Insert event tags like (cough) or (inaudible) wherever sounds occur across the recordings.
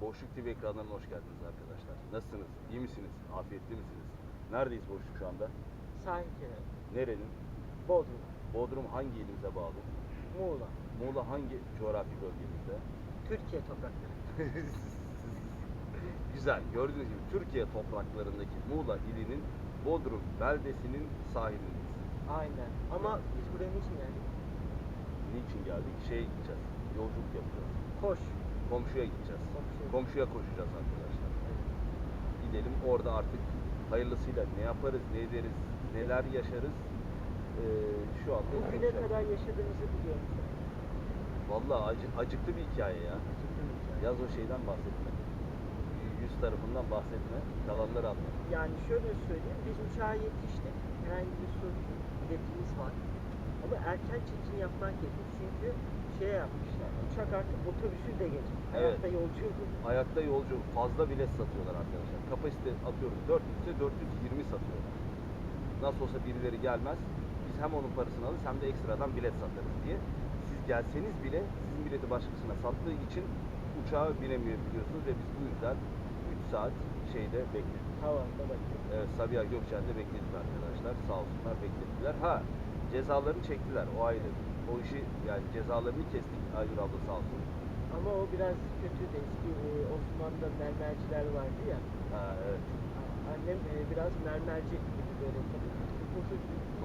Boşluk TV ekranlarına hoş geldiniz arkadaşlar. Nasılsınız? İyi misiniz? Afiyetli misiniz? Neredeyiz Boşluk şu anda? Sahil kenarı. Nerenin? Bodrum. Bodrum hangi ilimize bağlı? Muğla. Muğla hangi coğrafi bölgemizde? Türkiye toprakları. (laughs) Güzel. Gördüğünüz gibi Türkiye topraklarındaki Muğla ilinin Bodrum beldesinin sahilindeyiz. Aynen. Ama biz buraya niçin geldik? Niçin geldik? Şeye gideceğiz. Yolculuk yapacağız. Koş. Komşuya gideceğiz. Komşuya. Komşuya koşacağız arkadaşlar. Gidelim orada artık hayırlısıyla ne yaparız, ne ederiz, neler yaşarız. Ee, şu anda Bugüne kadar yaşadığımızı biliyor musun? Vallahi acı- acıklı bir hikaye ya. Acıklı bir hikaye. Yaz o şeyden bahsetme. Yüz tarafından bahsetme. Kalanları anlat. Yani şöyle söyleyeyim, biz uçağa yetiştik. Herhangi bir sorun var. Ama erken çekim yapmak gerekiyor. Çünkü şey yapmışlar. Uçak artık otobüsü de geçti. Evet. Hayatta yolcu Ayakta yolcu fazla bilet satıyorlar arkadaşlar. Kapasite atıyorum 400 ise 420 satıyorlar. Nasıl olsa birileri gelmez. Biz hem onun parasını alırız hem de ekstradan bilet satarız diye. Siz gelseniz bile sizin bileti başkasına sattığı için uçağa binemeyebiliyorsunuz ve biz bu yüzden 3 saat şeyde bekledik. havanda bakıyor. Evet, Sabiha Gökçen'de bekledik arkadaşlar. Sağ olsunlar beklettiler. Ha cezalarını çektiler o ayrı. O işi yani cezalarını kestik Aygür abla sağ olsun. Ama o biraz kötü de eski e, Osmanlı'da mermerciler vardı ya. Ha, evet. Annem e, biraz mermerci gibi böyle tabii.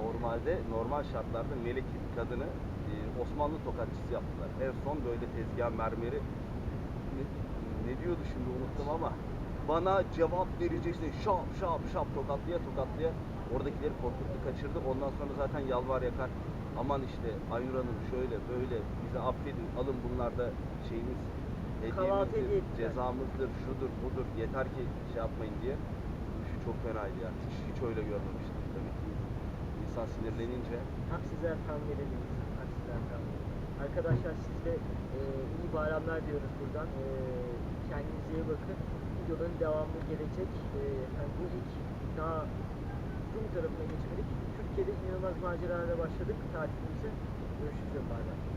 Normalde normal şartlarda Melek'in kadını e, Osmanlı tokatçısı yaptılar. En son böyle tezgah mermeri ne, ne diyordu şimdi unuttum ama bana cevap vereceksin şap şap şap tokatlıya tokatlıya oradakileri korkuttu kaçırdı. Ondan sonra zaten yalvar yakar aman işte Aynur Hanım şöyle böyle bizi affedin alın bunlar da şeyimiz hediyemizdir, cezamızdır, şudur budur yeter ki şey yapmayın diye. Şu çok fenaydı ya. Hiç, hiç öyle görmemiştim. Tabii ki insan sinirlenince Haksızlar tam veremeyiz. Haksızlar tam veremeyiz. Arkadaşlar siz de e, iyi bayramlar diyoruz buradan. E, kendinize iyi bakın. Videoların devamı gelecek. E, yani bu ilk daha tarafına geçmedik. Türkiye'de inanılmaz maceralara başladık tatilimize. Görüşürüz. Bay bay.